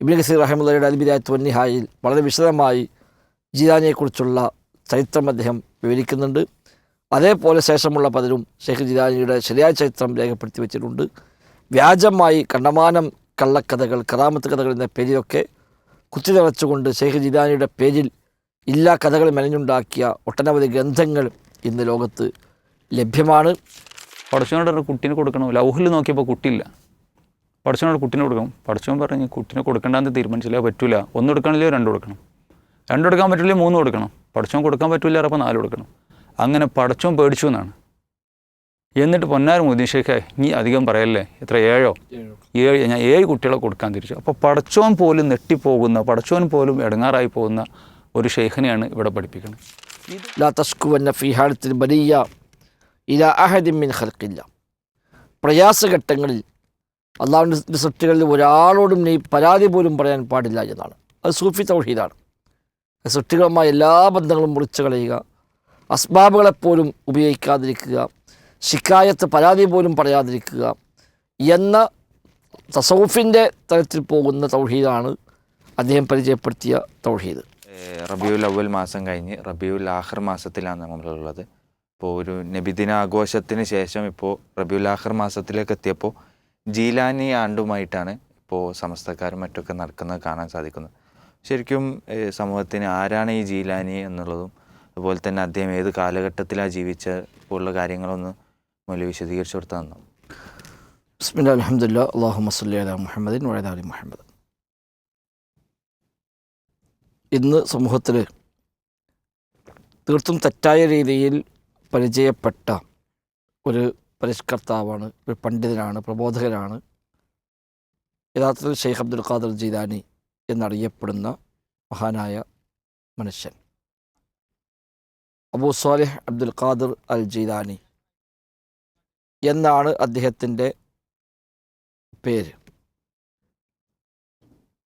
ഇബിൻ ഗസീർ റഹമുള്ളയുടെ അൽബിദായത്ത് വന്നിഹായിൽ വളരെ വിശദമായി ജിദാനിയെക്കുറിച്ചുള്ള ചരിത്രം അദ്ദേഹം വിവരിക്കുന്നുണ്ട്. അതേപോലെ ശേഷമുള്ള പലരും ഷെയ്ഖ് ജിദാനിയുടെ ശരിയായ ചരിത്രം രേഖപ്പെടുത്തി വെച്ചിട്ടുണ്ട്. വ്യാജമായി കണ്ടമാനം കള്ളക്കഥകൾ കറാമത്ത് കഥകൾ എന്ന പേരിലൊക്കെ കുത്തി നിറച്ചുകൊണ്ട് ഷെയ്ഖ് ജിദാനിയുടെ പേരിൽ ഇല്ലാ കഥകൾ മെനഞ്ഞുണ്ടാക്കിയ ഒട്ടനവധി ഗ്രന്ഥങ്ങൾ ഇന്ന് ലോകത്ത് ലഭ്യമാണ്. പടച്ചവനോട് കുട്ടീനെ കൊടുക്കണം. ലൗഹിൽ നോക്കിയപ്പോൾ കുട്ടിയില്ല. പടച്ചവനോട് കുട്ടീനെ കൊടുക്കണം. പഠിച്ചവൻ പറഞ്ഞ് കുട്ടീനെ കൊടുക്കേണ്ടെന്ന് തീരുമാനിച്ചില്ല പറ്റില്ല ഒന്ന് കൊടുക്കണില്ലേ രണ്ട് കൊടുക്കണം. രണ്ട് കൊടുക്കാൻ പറ്റില്ലേ മൂന്ന് കൊടുക്കണം. പഠിച്ചവൻ കൊടുക്കാൻ പറ്റില്ല അപ്പോൾ നാല് കൊടുക്കണം. അങ്ങനെ പഠിച്ചവൻ പേടിച്ചു എന്നാണ്. എന്നിട്ട് പൊന്നാരം മുദീഷേഖ നീ അധികം പറയല്ലേ എത്ര ഏഴോ? ഏഴ് ഞാൻ ഏഴ് കുട്ടികളെ കൊടുക്കാൻ തിരിച്ചു. അപ്പോൾ പടച്ചോൻ പോലും നെട്ടിപ്പോകുന്ന പടച്ചോൻ പോലും ഇടങ്ങാറായി പോകുന്ന ഒരു ഷെയ്ഖിനെയാണ് ഇവിടെ പഠിപ്പിക്കുന്നത്. പ്രയാസഘട്ടങ്ങളിൽ അള്ളാഹുവിന്റെ സൃഷ്ടികളിൽ ഒരാളോടും നീ പരാതി പോലും പറയാൻ പാടില്ല എന്നാണ്. അത് സൂഫി തൗഹീദാണ്. സൃഷ്ടികളുമായി എല്ലാ ബന്ധങ്ങളും മുറിച്ചു കളയുക അസ്ബാബുകളെപ്പോലും ഉപയോഗിക്കാതിരിക്കുക ശിക്കായത്ത് പരാതി പോലും പറയാതിരിക്കുക എന്ന തസൗഫിന്റെ തലത്തിൽ പോകുന്ന തൗഹീദാണ് അദ്ദേഹം പരിചയപ്പെടുത്തിയ തൗഹീദ്. റബിയുൽ അവൽ മാസം കഴിഞ്ഞ് റബിയുൽ ആഹർ മാസത്തിലാണ് നമ്മളുള്ളത്. ഇപ്പോൾ ഒരു നബിദിന ആഘോഷത്തിന് ശേഷം ഇപ്പോൾ റബിയുൽ ആഹർ മാസത്തിലേക്ക് എത്തിയപ്പോൾ ജീലാനി ആണ്ടുമായിട്ടാണ് ഇപ്പോൾ സമസ്തക്കാരും മറ്റൊക്കെ നടക്കുന്നത് കാണാൻ സാധിക്കുന്നത്. ശരിക്കും സമൂഹത്തിന് ആരാണ് ഈ ജീലാനി എന്നുള്ളതും അതുപോലെ തന്നെ അദ്ദേഹം ഏത് കാലഘട്ടത്തിലാണ് ജീവിച്ച പോലുള്ള കാര്യങ്ങളൊന്ന് മൂല്യ വിശദീകരിച്ചു കൊടുത്താൽ തന്നു ബിസ്മില്ല അലഹമുല്ല അള്ളാഹു മസ്ലി മുഹമ്മദിൻ വഴദ അലി മുഹമ്മദ്. ഇന്ന് സമൂഹത്തിൽ തീർത്തും തെറ്റായ രീതിയിൽ പരിചയപ്പെട്ട ഒരു പരിഷ്കർത്താവാണ് ഒരു പണ്ഡിതനാണ് പ്രബോധകനാണ്. യഥാർത്ഥത്തിൽ ഷെയ്ഖ് അബ്ദുൽ ഖാദർ ജീലാനി എന്നറിയപ്പെടുന്ന മഹാനായ മനുഷ്യൻ. അബൂ സാലിഹ് അബ്ദുൽ ഖാദർ അൽ ജീലാനി എന്നാണ് അദ്ദേഹത്തിന്റെ പേര്.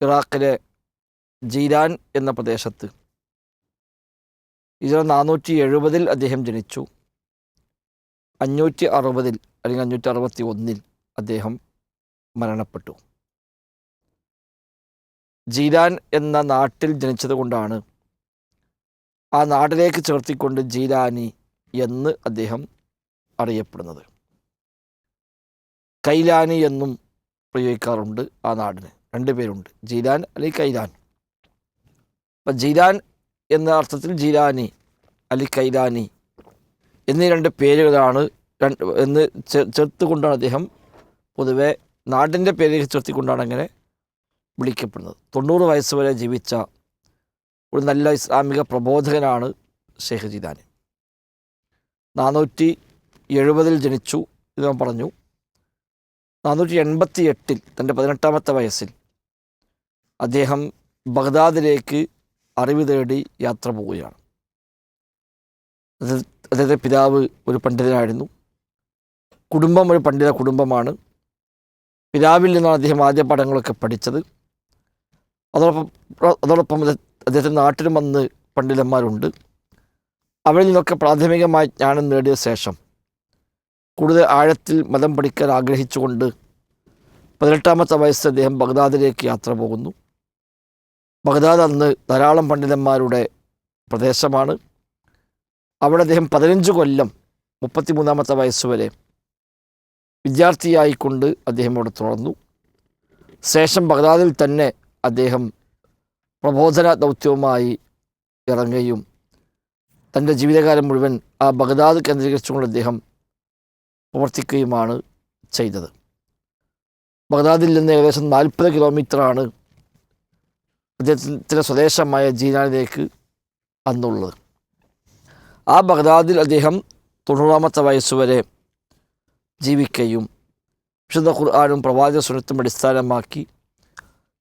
ഇറാഖിലെ ജീലാൻ എന്ന പ്രദേശത്ത് ഇതിൽ നാനൂറ്റി എഴുപതിൽ അദ്ദേഹം ജനിച്ചു. അഞ്ഞൂറ്റി അറുപതിൽ അല്ലെങ്കിൽ അഞ്ഞൂറ്റി അറുപത്തി ഒന്നിൽ അദ്ദേഹം മരണപ്പെട്ടു. ജീലാൻ എന്ന നാട്ടിൽ ജനിച്ചത് കൊണ്ടാണ് ആ നാട്ടിലേക്ക് ചേർത്തിക്കൊണ്ട് ജീലാനി എന്ന് അദ്ദേഹം അറിയപ്പെടുന്നത്. കൈലാനി എന്നും പ്രയോഗിക്കാറുണ്ട് ആ നാടിന്. രണ്ട് പേരുണ്ട് ജീലാൻ അല്ലെങ്കിൽ കൈലാൻ. അപ്പം ജീലാൻ എന്ന അർത്ഥത്തിൽ ജീലാനി അല്ലെങ്കിൽ കൈലാനി എന്നീ രണ്ട് പേരുകളാണ് രണ്ട് എന്ന് ചേർത്തുകൊണ്ടാണ് അദ്ദേഹം പൊതുവെ നാടിന്റെ പേര് ചേർത്തിക്കൊണ്ടാണ് അങ്ങനെ വിളിക്കപ്പെടുന്നത്. തൊണ്ണൂറ് വയസ്സ് വരെ ജീവിച്ച ഒരു നല്ല ഇസ്ലാമിക പ്രബോധകനാണ് ഷെയ്ഖ് ജിദാൻ നാനൂറ്റി എഴുപതിൽ ജനിച്ചു ഇത് ഞാൻ പറഞ്ഞു. നാനൂറ്റി എൺപത്തി എട്ടിൽ തന്റെ പതിനെട്ടാമത്തെ വയസ്സിൽ അദ്ദേഹം ബഗ്ദാദിലേക്ക് അറിവ് തേടി യാത്ര പോവുകയാണ്. അദ്ദേഹത്തെ പിതാവ് ഒരു പണ്ഡിതനായിരുന്നു. കുടുംബം ഒരു പണ്ഡിത കുടുംബമാണ്. പിതാവിൽ നിന്നാണ് അദ്ദേഹം ആദ്യ പാഠങ്ങളൊക്കെ പഠിച്ചത്. അതോടൊപ്പം അതോടൊപ്പം അദ്ദേഹ- അദ്ദേഹത്തിന്റെ നാട്ടിലും വന്ന് പണ്ഡിതന്മാരുണ്ട്. അവരിൽ നിന്നൊക്കെ പ്രാഥമികമായി ജ്ഞാനം നേടിയ ശേഷം കൂടുതൽ ആഴത്തിൽ മതം പഠിക്കാൻ ആഗ്രഹിച്ചുകൊണ്ട് പതിനെട്ടാമത്തെ വയസ്സിൽ അദ്ദേഹം ബഗ്ദാദിലേക്ക് യാത്ര പോകുന്നു. ബഗ്ദാദ് അന്ന് ധാരാളം പണ്ഡിതന്മാരുടെ പ്രദേശമാണ്. അവിടെ അദ്ദേഹം പതിനഞ്ച് കൊല്ലം മുപ്പത്തിമൂന്നാമത്തെ വയസ്സ് വരെ വിദ്യാർത്ഥിയായിക്കൊണ്ട് അദ്ദേഹം അവിടെ തുടർന്നു. ശേഷം ബഗ്ദാദിൽ തന്നെ അദ്ദേഹം പ്രബോധന ദൗത്യവുമായി ഇറങ്ങുകയും തന്റെ ജീവിതകാലം മുഴുവൻ ആ ബഗ്ദാദ് കേന്ദ്രീകരിച്ചുകൊണ്ട് അദ്ദേഹം പ്രവർത്തിക്കുകയുമാണ് ചെയ്തത്. ബഗ്ദാദിൽ നിന്ന് ഏകദേശം നാൽപ്പത് കിലോമീറ്ററാണ് അദ്ദേഹത്തിന്റെ സ്വദേശമായ ജീനാനിലേക്ക് അന്നുള്ളത്. ആ ബഗ്ദാദിൽ അദ്ദേഹം തൊണ്ണൂറാമത്തെ വയസ്സുവരെ ജീവിക്കുകയും വിശുദ്ധ ഖുർആാനും പ്രവാചക സുനത്തും അടിസ്ഥാനമാക്കി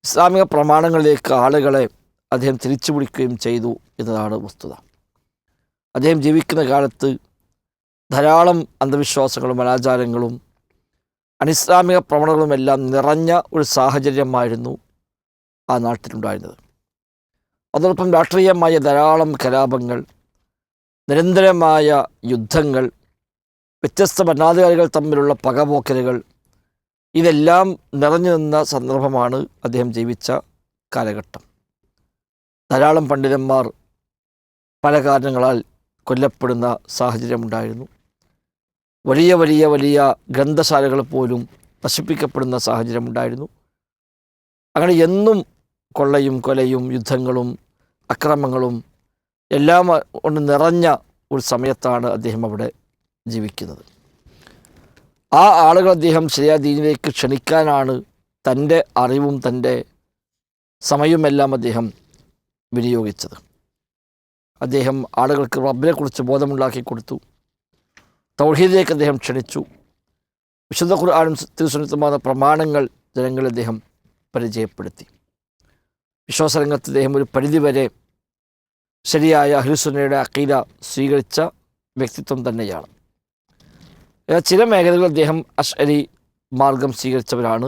ഇസ്ലാമിക പ്രമാണങ്ങളിലേക്ക് ആളുകളെ അദ്ദേഹം തിരിച്ചു പിടിക്കുകയും ചെയ്തു എന്നതാണ് വസ്തുത. അദ്ദേഹം ജീവിക്കുന്ന കാലത്ത് ധാരാളം അന്ധവിശ്വാസങ്ങളും അനാചാരങ്ങളും അനിസ്ലാമിക പ്രവണതകളുമെല്ലാം നിറഞ്ഞ ഒരു സാഹചര്യമായിരുന്നു ആ നാട്ടിലുണ്ടായിരുന്നത്. അതോടൊപ്പം രാഷ്ട്രീയമായ ധാരാളം കലാപങ്ങൾ നിരന്തരമായ യുദ്ധങ്ങൾ വ്യത്യസ്ത ഭരണാധികാരികൾ തമ്മിലുള്ള പകപോക്കലുകൾ ഇതെല്ലാം നിറഞ്ഞു നിന്ന സന്ദർഭമാണ് അദ്ദേഹം ജീവിച്ച കാലഘട്ടം. ധാരാളം പണ്ഡിതന്മാർ പല കാരണങ്ങളാൽ കൊല്ലപ്പെടുന്ന സാഹചര്യമുണ്ടായിരുന്നു. വലിയ വലിയ വലിയ ഗ്രന്ഥശാലകൾ പോലും നശിപ്പിക്കപ്പെടുന്ന സാഹചര്യമുണ്ടായിരുന്നു. അങ്ങനെ എന്നും കൊള്ളയും കൊലയും യുദ്ധങ്ങളും അക്രമങ്ങളും എല്ലാം കൊണ്ട് നിറഞ്ഞ ഒരു സമയത്താണ് അദ്ദേഹം അവിടെ ജീവിക്കുന്നത്. ആ ആളുകൾ അദ്ദേഹം ശരിയായ ദീനിലേക്ക് ക്ഷണിക്കാനാണ് തന്റെ അറിവും തന്റെ സമയവുമെല്ലാം അദ്ദേഹം വിനിയോഗിച്ചത്. അദ്ദേഹം ആളുകൾക്ക് റബ്ബിനെക്കുറിച്ച് ബോധമുണ്ടാക്കി കൊടുത്തു. തൗഹീദിലേക്ക് അദ്ദേഹം ക്ഷണിച്ചു. വിശുദ്ധ ഖുർആാനും തിരുസുന്നത്തമായ പ്രമാണങ്ങൾ ജനങ്ങളെ അദ്ദേഹം പരിചയപ്പെടുത്തി. വിശ്വാസരംഗത്ത് അദ്ദേഹം ഒരു പരിധിവരെ ശരിയായ അഹ്ലുസുന്നയുടെ അക്കീല സ്വീകരിച്ച വ്യക്തിത്വം തന്നെയാണ്. ചില മേഖലകളിൽ അദ്ദേഹം അഷ്അരി മാർഗം സ്വീകരിച്ചവരാണ്.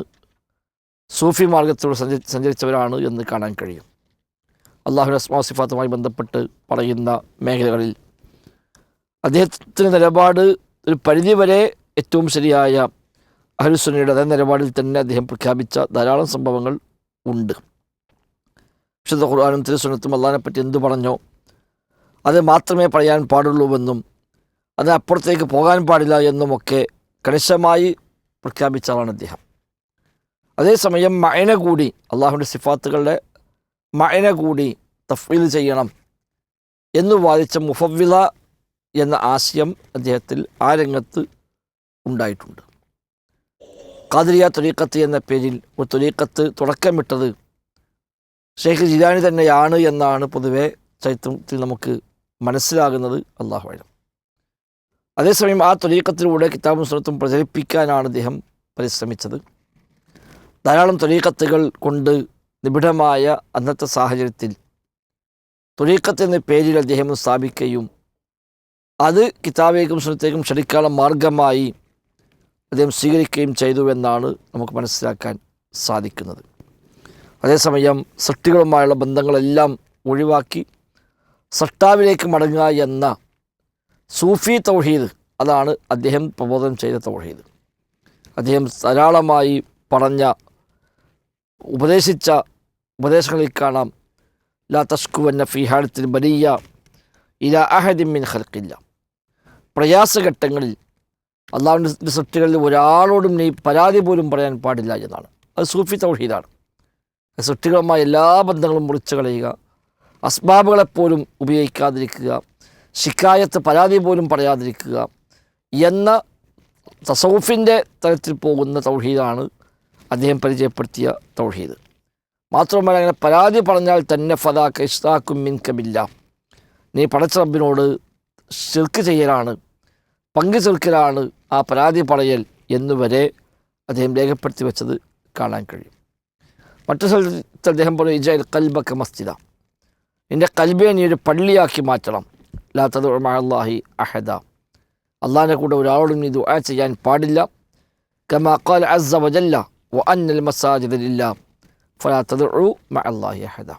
സൂഫി മാർഗത്തിലൂടെ സഞ്ചരി സഞ്ചരിച്ചവരാണ് എന്ന് കാണാൻ കഴിയും. അള്ളാഹുവിന്റെ അസ്മാസിഫാത്തുമായി ബന്ധപ്പെട്ട് പറയുന്ന മേഖലകളിൽ അദ്ദേഹത്തിന്റെ നിലപാട് ഒരു പരിധിവരെ ഏറ്റവും ശരിയായ അഹലുസുന്നയുടെ അതേ നിലപാടിൽ തന്നെ അദ്ദേഹം പ്രഖ്യാപിച്ച ധാരാളം സംഭവങ്ങൾ ഉണ്ട്. വിശുദ്ധ ഖുർആാനും തിരുസുന്നത്തും അള്ളാഹിനെ പറ്റി എന്തു പറഞ്ഞോ അത് മാത്രമേ പറയാൻ പാടുള്ളൂവെന്നും അതിനപ്പുറത്തേക്ക് പോകാൻ പാടില്ല എന്നുമൊക്കെ കണിശമായി പ്രഖ്യാപിച്ച ആളാണ് അദ്ദേഹം. അതേസമയം മഴന കൂടി അള്ളാഹുവിന്റെ സിഫാത്തുകളുടെ മഴന കൂടി തഫീൽ ചെയ്യണം എന്ന് വാദിച്ച മുഫവ്വില എന്ന ആശയം അദ്ദേഹത്തിൽ ആ രംഗത്ത് ഉണ്ടായിട്ടുണ്ട്. കാതിരിയ തൊലീക്കത്ത് എന്ന പേരിൽ ഒരു തൊലീക്കത്ത് തുടക്കമിട്ടത് ഷെയ്ഖ് ജിലാനി തന്നെയാണ് എന്നാണ് പൊതുവെ ചരിത്രത്തിൽ നമുക്ക് മനസ്സിലാകുന്നത്. അള്ളാഹു അലം അതേസമയം ആ തൊലീക്കത്തിലൂടെ കിതാബും സുനത്തും പ്രചരിപ്പിക്കാനാണ് അദ്ദേഹം പരിശ്രമിച്ചത്. ധാരാളം തൊലീക്കത്തുകൾ കൊണ്ട് നിബിഡമായ അന്നത്തെ സാഹചര്യത്തിൽ തൊലീക്കത്ത് എന്ന പേരിൽ അദ്ദേഹം സ്ഥാപിക്കുകയും അത് കിതാബേക്കും സുനത്തേക്കും ക്ഷണിക്കാനുള്ള മാർഗമായി അദ്ദേഹം സ്വീകരിക്കുകയും ചെയ്തു എന്നാണ് നമുക്ക് മനസ്സിലാക്കാൻ സാധിക്കുന്നത്. അതേസമയം സൃഷ്ടികളുമായുള്ള ബന്ധങ്ങളെല്ലാം ഒഴിവാക്കി സൃഷ്ടാവിലേക്ക് മടങ്ങുക എന്ന സൂഫി തൗഹീദ് അതാണ് അദ്ദേഹം പ്രബോധനം ചെയ്ത തൗഹീദ്. അദ്ദേഹം ധാരാളമായി പറഞ്ഞ ഉപദേശിച്ച ഉപദേശങ്ങളിൽ കാണാം. ലാ തസ്കു തഷ്കുവന്ന ഫിഹാഡത്തിൽ ബലിയ ഇല അഹദിമിൻ ഹൽക്കില്ല പ്രയാസഘട്ടങ്ങളിൽ അള്ളാഹുവിന്റെ സൃഷ്ടികളിൽ ഒരാളോടും നീ പരാതി പോലും പറയാൻ പാടില്ല എന്നാണ്. അത് സൂഫി തൗഹീദാണ്. സൃഷ്ടികളുമായ എല്ലാ ബന്ധങ്ങളും മുറിച്ചു കളയുക. അസ്ബാബുകളെപ്പോലും ഉപയോഗിക്കാതിരിക്കുക. ശിക്കായത്ത് പരാതി പോലും പറയാതിരിക്കുക. എന്ന തസൗഫിന്റെ തലത്തിൽ പോകുന്ന തൗഹീദാണ് അദ്ദേഹം പരിചയപ്പെടുത്തിയ തൗഹീദ്. മാത്രമല്ല അങ്ങനെ പരാതി പറഞ്ഞാൽ തന്നെ ഫതാക്ക് ഇഷ്താക്കും മിൻകമില്ല നീ പടച്ച റബ്ബിനോട് ശിർക്ക് ചെയ്യലാണ് പങ്കു ചെറുക്കലാണ് ആ പരാതി പറയൽ എന്നുവരെ അദ്ദേഹം രേഖപ്പെടുത്തി വെച്ചത് കാണാൻ കഴിയും. മറ്റു സ്ഥലത്ത് അദ്ദേഹം പറയും ഇജൽ കൽബക്ക മസ്ജിദ. നിന്റെ കൽബിനെ നീ ഒരു പള്ളിയാക്കി മാറ്റണം. ലാത്തത് അള്ളാഹി അഹദ. അള്ളാഹിന്റെ കൂടെ ഒരാളോടും നീ ദുആ ചെയ്യാൻ പാടില്ല. കമാ ഖാൽ അസ്സ വജല്ല വ അന്നൽ മസാജിദ ലില്ലാ. ഫലാ തദ്ഉ അഹദ.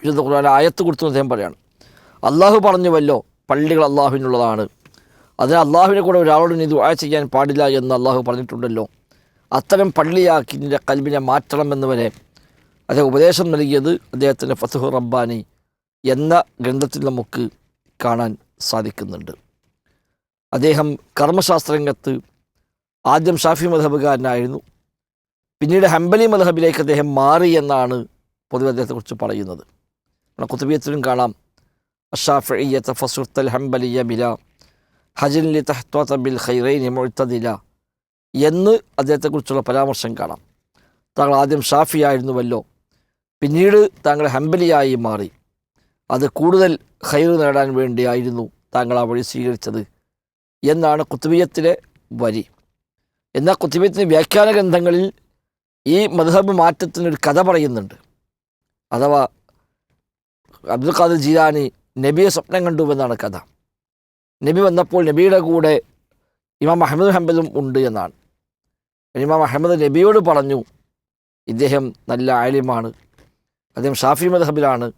വിശുദ്ധ ഖുർആൻ ആയത്ത് കൊടുത്തു അദ്ദേഹം പറയാണ്. അള്ളാഹു പറഞ്ഞുവല്ലോ പള്ളികൾ അള്ളാഹുവിനുള്ളതാണ് അതിന് അള്ളാഹുവിനെ കൂടെ ഒരാളോടും നീ ദുആ ചെയ്യാൻ പാടില്ല എന്ന് അള്ളാഹു പറഞ്ഞിട്ടുണ്ടല്ലോ. അത്തരം പള്ളിയാക്കി നിന്റെ കൽബിനെ മാറ്റണമെന്ന് വരെ അദ്ദേഹം ഉപദേശം നൽകിയത് അദ്ദേഹത്തിന്റെ ഫസഹു റബ്ബാനി എന്ന ഗ്രന്ഥത്തിൽ നമുക്ക് കാണാൻ സാധിക്കുന്നുണ്ട്. അദ്ദേഹം കർമ്മശാസ്ത്രരംഗത്ത് ആദ്യം ഷാഫി മധബുകാരനായിരുന്നു. പിന്നീട് ഹംബലി മധബിലേക്ക് അദ്ദേഹം മാറി എന്നാണ് പൊതുവെ അദ്ദേഹത്തെക്കുറിച്ച് പറയുന്നത്. നമ്മുടെ കുത്തുബിയത്തിലും കാണാം അഷാഫിയത്ത് ഫസുർത്തൽ ഹംബലിയ ബില ഹജൻലി തഹ്ത്വത ബിൽ ഖൈറൈനി മുഴ്ത്തദില എന്ന് അദ്ദേഹത്തെക്കുറിച്ചുള്ള പരാമർശം കാണാം. താങ്കൾ ആദ്യം ഷാഫിയായിരുന്നുവല്ലോ പിന്നീട് താങ്കൾ ഹംബലിയായി മാറി. അത് കൂടുതൽ ഖൈർ നേടാൻ വേണ്ടിയായിരുന്നു താങ്കൾ ആ വഴി സ്വീകരിച്ചത് എന്നാണ് കുത്തുബിയത്തിലെ വരി. എന്നാൽ കുത്തുബിയത്തിന്റെ വ്യാഖ്യാന ഗ്രന്ഥങ്ങളിൽ ഈ മധുഹബ് മാറ്റത്തിനൊരു കഥ പറയുന്നുണ്ട്. അഥവാ അബ്ദുൽ ഖാദർ ജീലാനി നബിയെ സ്വപ്നം കണ്ടുവെന്നാണ് കഥ. നബി വന്നപ്പോൾ നബിയുടെ കൂടെ ഇമാം അഹമ്മദ് ഹംബലും ഉണ്ട് എന്നാണ്. ഇമാം അഹമ്മദ് നബിയോട് പറഞ്ഞു ഇദ്ദേഹം നല്ല ആലിമാണ്. അദ്ദേഹം ഷാഫി മദഹബിലാണ്.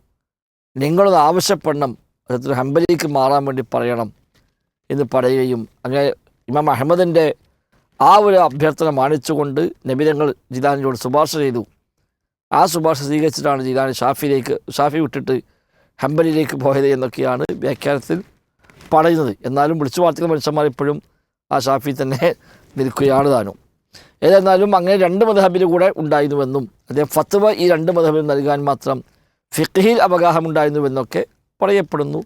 നിങ്ങളൊന്ന് ആവശ്യപ്പെടണം. അദ്ദേഹത്തിന് ഹംബലിക്ക് മാറാൻ വേണ്ടി പറയണം. എന്ന് പറയുകയും അങ്ങനെ ഇമാം അഹമ്മദിന്റെ ആ ഒരു അഭ്യർത്ഥന മാനിച്ചുകൊണ്ട് നബിതങ്ങൾ ജിദാനിനോട് ശുപാർശ ചെയ്തു. ആ ശുപാർശ സ്വീകരിച്ചിട്ടാണ് ജിദാൻ ഷാഫിയിലേക്ക് ഷാഫി വിട്ടിട്ട് ഹംബലിയിലേക്ക് പോയത് എന്നൊക്കെയാണ് വ്യാഖ്യാനത്തിൽ പറയുന്നത്. എന്നാലും വിളിച്ചു വാർത്തകൾ മനുഷ്യന്മാർ ഇപ്പോഴും ആ ഷാഫി തന്നെ നിൽക്കുകയാണ് താനും. ഏതായിരുന്നാലും അങ്ങനെ രണ്ട് മതഹബിൽ കൂടെ ഉണ്ടായിരുന്നുവെന്നും അദ്ദേഹം ഫത്വ ഈ രണ്ട് മതഹബിൽ നൽകാൻ മാത്രം ഫിഖിൽ അവഗാഹമുണ്ടായിരുന്നുവെന്നൊക്കെ പറയപ്പെടുന്നു.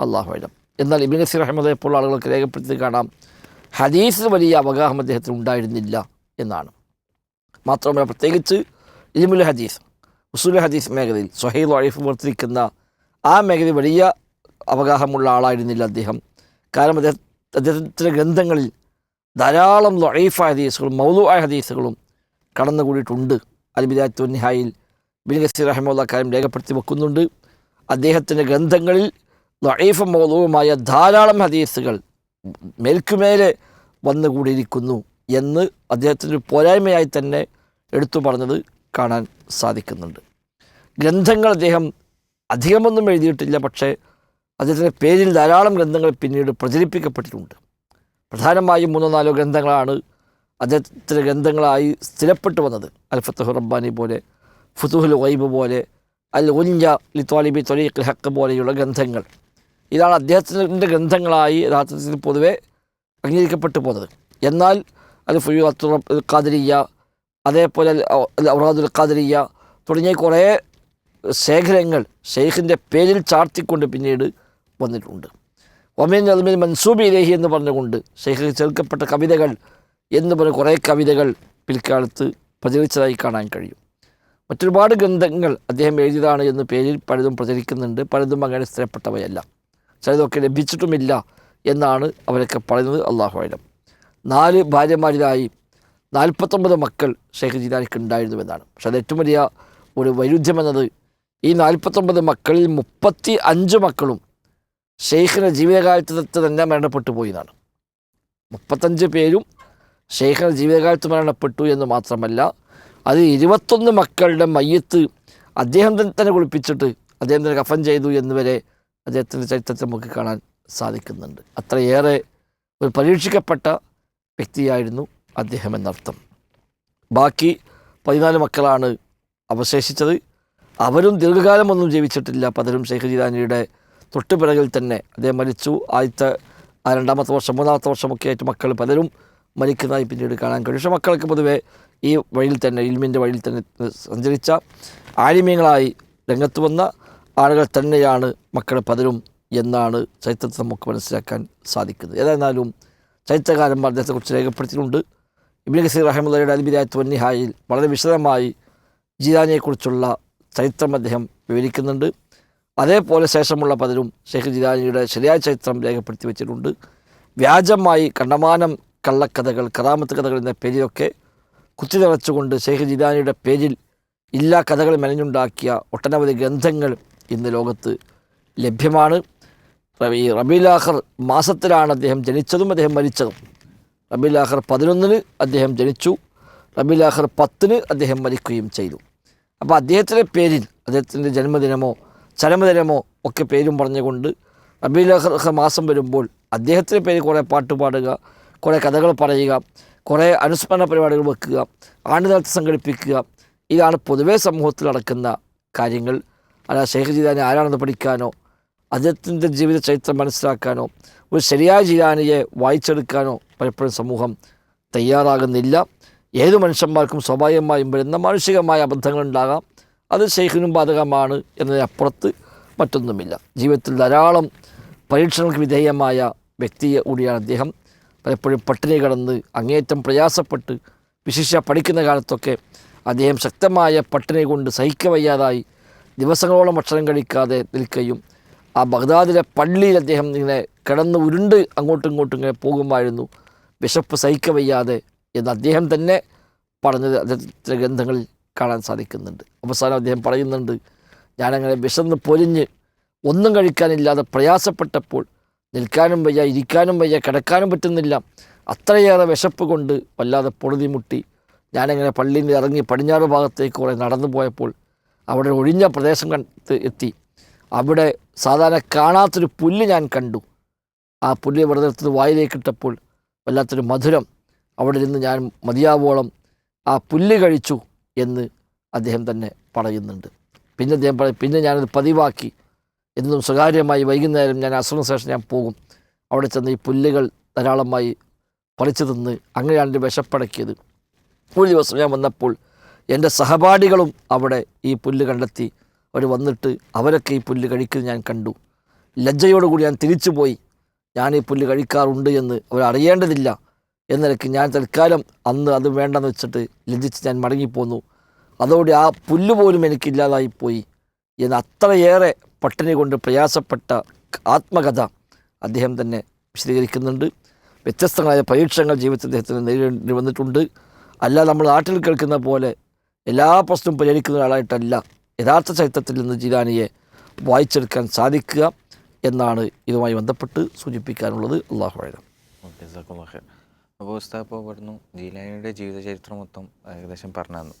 അള്ളാഹുലം എന്നാൽ ഇബിൻ നസീർ അഹമ്മദ് പോലുള്ള ആളുകൾക്ക് രേഖപ്പെടുത്തി കാണാം ഹദീസ് വലിയ അവഗാഹം അദ്ദേഹത്തിന് ഉണ്ടായിരുന്നില്ല എന്നാണ്. മാത്രമല്ല പ്രത്യേകിച്ച് ഇലിമുൽ ഹദീസ് ഉസൂൽ ഹദീസ് മേഖലയിൽ സൊഹൈദ് വൈഫ് വർത്തിരിക്കുന്ന ആ മേഖലയിൽ വലിയ അവഗാഹമുള്ള ആളായിരുന്നില്ല അദ്ദേഹം. കാരണം അദ്ദേഹം അദ്ദേഹത്തിന്റെ ഗ്രന്ഥങ്ങളിൽ ധാരാളം ലൊഴീഫ് ഹദീസുകളും മൗലു ആയ ഹദീസുകളും കടന്നുകൂടിയിട്ടുണ്ട്. അൽബിദാത്തു നിഹായിൽ ബിൻ ഗസീർ റഹമുള്ള കാര്യം രേഖപ്പെടുത്തി വെക്കുന്നുണ്ട്. അദ്ദേഹത്തിന്റെ ഗ്രന്ഥങ്ങളിൽ ലൊഹീഫ മൗലുവുമായ ധാരാളം ഹദീസുകൾ മേൽക്കുമേലെ വന്നുകൂടിയിരിക്കുന്നു എന്ന് അദ്ദേഹത്തിന്റെ പോരായ്മയായി തന്നെ എടുത്തു പറഞ്ഞത് കാണാൻ സാധിക്കുന്നുണ്ട്. ഗ്രന്ഥങ്ങൾ അദ്ദേഹം അധികമൊന്നും എഴുതിയിട്ടില്ല പക്ഷേ അദ്ദേഹത്തിന്റെ പേരിൽ ധാരാളം ഗ്രന്ഥങ്ങൾ പിന്നീട് പ്രചരിപ്പിക്കപ്പെട്ടിട്ടുണ്ട്. പ്രധാനമായും മൂന്നോ നാലോ ഗ്രന്ഥങ്ങളാണ് അദ്ദേഹത്തിന്റെ ഗ്രന്ഥങ്ങളായി സ്ഥിരപ്പെട്ടു വന്നത്. അൽ ഫത്തഹു റബ്ബാനി പോലെ ഫുതുഹുൽ വൈബ് പോലെ അൽ ഉൻജ ലി ത്വാലിബി തൊലീഖ് ഹക്ക് പോലെയുള്ള ഗ്രന്ഥങ്ങൾ. ഇതാണ് അദ്ദേഹത്തിന്റെ ഗ്രന്ഥങ്ങളായി യഥാർത്ഥത്തിൽ പൊതുവെ അംഗീകരിക്കപ്പെട്ടു പോകുന്നത് എന്നാൽ അൽ ഫുയു അത്തുറ ഖാദിരിയ അതേപോലെ ഔറാദുൽ ഖാദരിയ തുടങ്ങിയ കുറേ ശേഖരങ്ങൾ ഷെയ്ഖിന്റെ പേരിൽ ചാർത്തിക്കൊണ്ട് പിന്നീട് വന്നിട്ടുണ്ട്. ഒമീൻ മൻസൂബി ഇലേഹി എന്ന് പറഞ്ഞുകൊണ്ട് ഷെയ്ഖ് ചേർക്കപ്പെട്ട കവിതകൾ എന്ന് പറഞ്ഞ കുറേ കവിതകൾ പിൽക്കാലത്ത് പ്രചരിച്ചതായി കാണാൻ കഴിയും. മറ്റൊരുപാട് ഗ്രന്ഥങ്ങൾ അദ്ദേഹം എഴുതിയതാണ് എന്ന പേരിൽ പലതും പ്രചരിക്കുന്നുണ്ട്. പലതും അങ്ങനെ സ്ഥിരപ്പെട്ടവയല്ല. ചിലതൊക്കെ ലഭിച്ചിട്ടുമില്ല എന്നാണ് അവരൊക്കെ പറയുന്നത്. അള്ളാഹുഅലം നാല് ഭാര്യമാരിലായി നാൽപ്പത്തൊമ്പത് മക്കൾ ഷെയ്ഖ് ജീലാനിക്ക് ഉണ്ടായിരുന്നുവെന്നാണ്. പക്ഷെ അത് ഏറ്റവും വലിയ ഒരു വൈരുദ്ധ്യമെന്നത് ഈ നാൽപ്പത്തൊമ്പത് മക്കളിൽ മുപ്പത്തി അഞ്ച് മക്കളും ഷെയ്ഖിന്റെ ജീവിതകാലത്ത് തന്നെ മരണപ്പെട്ടു പോയി എന്നാണ് മുപ്പത്തഞ്ച് പേരും ഷെയ്ഖിന്റെ ജീവിതകാലത്ത് മരണപ്പെട്ടു എന്ന് മാത്രമല്ല അത് ഇരുപത്തൊന്ന് മക്കളുടെ മയ്യത്ത് അദ്ദേഹം തന്നെ കുളിപ്പിച്ചിട്ട് അദ്ദേഹം തന്നെ കഫൻ ചെയ്തു എന്നുവരെ അദ്ദേഹത്തിന്റെ ചരിത്രത്തിൽ നമുക്ക് കാണാൻ സാധിക്കുന്നുണ്ട്. അത്രയേറെ ഒരു പരീക്ഷിക്കപ്പെട്ട വ്യക്തിയായിരുന്നു അദ്ദേഹം എന്നർത്ഥം. ബാക്കി പതിനാല് മക്കളാണ് അവശേഷിച്ചത്. അവരും ദീർഘകാലമൊന്നും ജീവിച്ചിട്ടില്ല. പലരും ഷെയ്ഖ് ജീലാനിയുടെ തൊട്ടുപിറകിൽ തന്നെ അദ്ദേഹം മരിച്ചു. ആദ്യത്തെ ആ രണ്ടാമത്തെ വർഷം മൂന്നാമത്തെ വർഷമൊക്കെ ആയിട്ട് മക്കൾ പലരും മരിക്കുന്നതായി പിന്നീട് കാണാൻ കഴിയും. പക്ഷേ മക്കൾക്ക് പൊതുവെ ഈ വഴിയിൽ തന്നെ ഇൽമിന്റെ വഴിയിൽ തന്നെ സഞ്ചരിച്ച ആലിമ്യങ്ങളായി രംഗത്ത് വന്ന ആളുകൾ തന്നെയാണ് മക്കൾ പലരും എന്നാണ് ചരിത്രത്തെ നമുക്ക് മനസ്സിലാക്കാൻ സാധിക്കുന്നത്. ഏതായിരുന്നാലും ചരിത്രകാരന്മാർ അദ്ദേഹത്തെക്കുറിച്ച് രേഖപ്പെടുത്തിയിട്ടുണ്ട്. ഇബിൻ ഗസീർ റഹമുല്ലയുടെ അൽബിരായ തൊന്നിഹായിൽ വളരെ വിശദമായി ജീലാനിയെക്കുറിച്ചുള്ള ചരിത്രം അദ്ദേഹം വിവരിക്കുന്നുണ്ട്. അതേപോലെ ശേഷമുള്ള പലരും ഷെയ്ഖ് ജിലാനിയുടെ ശരിയായ ചരിത്രം രേഖപ്പെടുത്തി വെച്ചിട്ടുണ്ട്. വ്യാജമായി കണ്ടമാനം കള്ളക്കഥകൾ കറാമത്ത് കഥകൾ എന്ന പേരിലൊക്കെ കുത്തി നിറച്ചുകൊണ്ട് ഷെയ്ഖ് ജിലാനിയുടെ പേരിൽ ഇല്ലാ കഥകൾ മെനഞ്ഞുണ്ടാക്കിയ ഒട്ടനവധി ഗ്രന്ഥങ്ങൾ ഇന്ന് ലോകത്ത് ലഭ്യമാണ്. റബി റബീലാഹർ മാസത്തിലാണ് അദ്ദേഹം ജനിച്ചതും അദ്ദേഹം മരിച്ചതും. റബീലാഹർ പതിനൊന്നിന് അദ്ദേഹം ജനിച്ചു. റബീലാഹർ പത്തിന് അദ്ദേഹം മരിക്കുകയും ചെയ്തു. അപ്പോൾ അദ്ദേഹത്തിന്റെ പേരിൽ അദ്ദേഹത്തിന്റെ ജന്മദിനമോ ചരമദിനമോ ഒക്കെ പേരും പറഞ്ഞുകൊണ്ട് റബീലാഖർ മാസം വരുമ്പോൾ അദ്ദേഹത്തിന്റെ പേര് കുറേ പാട്ട് പാടുക കുറേ കഥകൾ പറയുക കുറേ അനുസ്മരണ പരിപാടികൾ വെക്കുക ആണ്ടുനാളത്ത് സംഘടിപ്പിക്കുക. ഇതാണ് പൊതുവേ സമൂഹത്തിൽ നടക്കുന്ന കാര്യങ്ങൾ. അല്ല ഷെയ്ഖ് ജീലാനി ആരാണെന്ന് പഠിക്കാനോ അദ്ദേഹത്തിന്റെ ജീവിത ചരിത്രം മനസ്സിലാക്കാനോ ഒരു ശരിയായ ജീതാനിയെ വായിച്ചെടുക്കാനോ പലപ്പോഴും സമൂഹം തയ്യാറാകുന്നില്ല. ഏത് മനുഷ്യന്മാർക്കും സ്വാഭാവികമായും വരുന്ന മാനുഷികമായ അബദ്ധങ്ങളുണ്ടാകാം. അത് ഷെയ്ഖിനും ബാധകമാണ് എന്നതിനപ്പുറത്ത് മറ്റൊന്നുമില്ല. ജീവിതത്തിൽ ധാരാളം പരീക്ഷണങ്ങൾക്ക് വിധേയമായ വ്യക്തി കൂടിയാണ് അദ്ദേഹം. പലപ്പോഴും പട്ടിണി കടന്ന് അങ്ങേറ്റം പ്രയാസപ്പെട്ട് വിശിഷ്യ പഠിക്കുന്ന കാലത്തൊക്കെ അദ്ദേഹം ശക്തമായ പട്ടിണി കൊണ്ട് സഹിക്കവയ്യാതായി ദിവസങ്ങളോളം ഭക്ഷണം കഴിക്കാതെ നിൽക്കുകയും ആ ബഗ്ദാദിലെ പള്ളിയിൽ അദ്ദേഹം ഇങ്ങനെ കിടന്ന് ഉരുണ്ട് അങ്ങോട്ടും ഇങ്ങോട്ടും ഇങ്ങനെ പോകുമായിരുന്നു. വിശപ്പ് സഹിക്കവയ്യാതെ എന്ന് അദ്ദേഹം തന്നെ പറഞ്ഞത്. അദ്ദേഹത്തിന്റെ ഗ്രന്ഥങ്ങളിൽ കാണാൻ സാധിക്കുന്നുണ്ട്. അവസാനം അദ്ദേഹം പറയുന്നുണ്ട് ഞാനങ്ങനെ വിശന്ന് പൊലിഞ്ഞ് ഒന്നും കഴിക്കാനില്ലാതെ പ്രയാസപ്പെട്ടപ്പോൾ നിൽക്കാനും വയ്യ ഇരിക്കാനും വയ്യ കിടക്കാനും പറ്റുന്നില്ല. അത്രയേറെ വിശപ്പ് കൊണ്ട് വല്ലാതെ പൊറുതിമുട്ടി ഞാനങ്ങനെ പള്ളിയിൽ ഇറങ്ങി പടിഞ്ഞാറ് ഭാഗത്തേക്ക് കുറേ നടന്നു പോയപ്പോൾ അവിടെ ഒഴിഞ്ഞ പ്രദേശം കണ്ട് എത്തി. അവിടെ സാധാരണ കാണാത്തൊരു പുല്ല് ഞാൻ കണ്ടു. ആ പുല്ല് വെറുതെ എടുത്തത് വായിലേക്കിട്ടപ്പോൾ വല്ലാത്തൊരു മധുരം അവിടെ ഇരുന്ന് ഞാൻ മതിയാവോളം ആ പുല്ല് കഴിച്ചു. എന്ന് അദ്ദേഹം തന്നെ പറയുന്നുണ്ട്. പിന്നെ അദ്ദേഹം പറയും പിന്നെ ഞാനത് പതിവാക്കി. എന്നും സ്വകാര്യമായി വൈകുന്നേരം ഞാൻ അസുഖ ശേഷം ഞാൻ പോകും. അവിടെ ചെന്ന് ഈ പുല്ലുകൾ ധാരാളമായി പറിച്ചു തിന്ന് അങ്ങനെയാണ് എന്റെ വിശപ്പടക്കിയത്. ഒരു ദിവസം ഞാൻ വന്നപ്പോൾ എന്റെ സഹപാഠികളും അവിടെ ഈ പുല്ല് കണ്ടെത്തി. അവർ വന്നിട്ട് അവരൊക്കെ ഈ പുല്ല് കഴിക്കുന്നത് ഞാൻ കണ്ടു. ലജ്ജയോടുകൂടി ഞാൻ തിരിച്ചു പോയി ഞാൻ ഈ പുല്ല് കഴിക്കാറുണ്ട് എന്ന് അവർ അറിയേണ്ടതില്ല. എന്ന ഞാൻ തൽക്കാലം അന്ന് അത് വേണ്ടെന്ന് വെച്ചിട്ട് ലജ്ജിച്ച് ഞാൻ മടങ്ങിപ്പോന്നു. അതോടെ ആ പുല്ല് പോലും എനിക്കില്ലാതായിപ്പോയി. എന്ന് അത്രയേറെ പട്ടിണി കൊണ്ട് പ്രയാസപ്പെട്ട ആത്മകഥ അദ്ദേഹം തന്നെ വിശദീകരിക്കുന്നുണ്ട്. വ്യത്യസ്തങ്ങളായ പരീക്ഷണങ്ങൾ ജീവിതത്തിൽ അദ്ദേഹത്തിന് നേരിടേണ്ടി വന്നിട്ടുണ്ട്. അല്ല നമ്മൾ നാട്ടിൽ കേൾക്കുന്ന പോലെ എല്ലാ പ്രശ്നവും പരിഹരിക്കുന്ന ഒരാളായിട്ടല്ല യഥാർത്ഥ ചരിത്രത്തിൽ നിന്ന് ജിലാനിയെ വായിച്ചെടുക്കാൻ സാധിക്കുക എന്നാണ് ഇതുമായി ബന്ധപ്പെട്ട് സൂചിപ്പിക്കാനുള്ളത്. അള്ളാഹു ഓക്കെ. അപ്പോൾ ഉസ്താദ് ഇപ്പോൾ പറഞ്ഞു ജീലാനിയുടെ ജീവിതചരിത്രം മൊത്തം ഏകദേശം പറഞ്ഞു തന്നു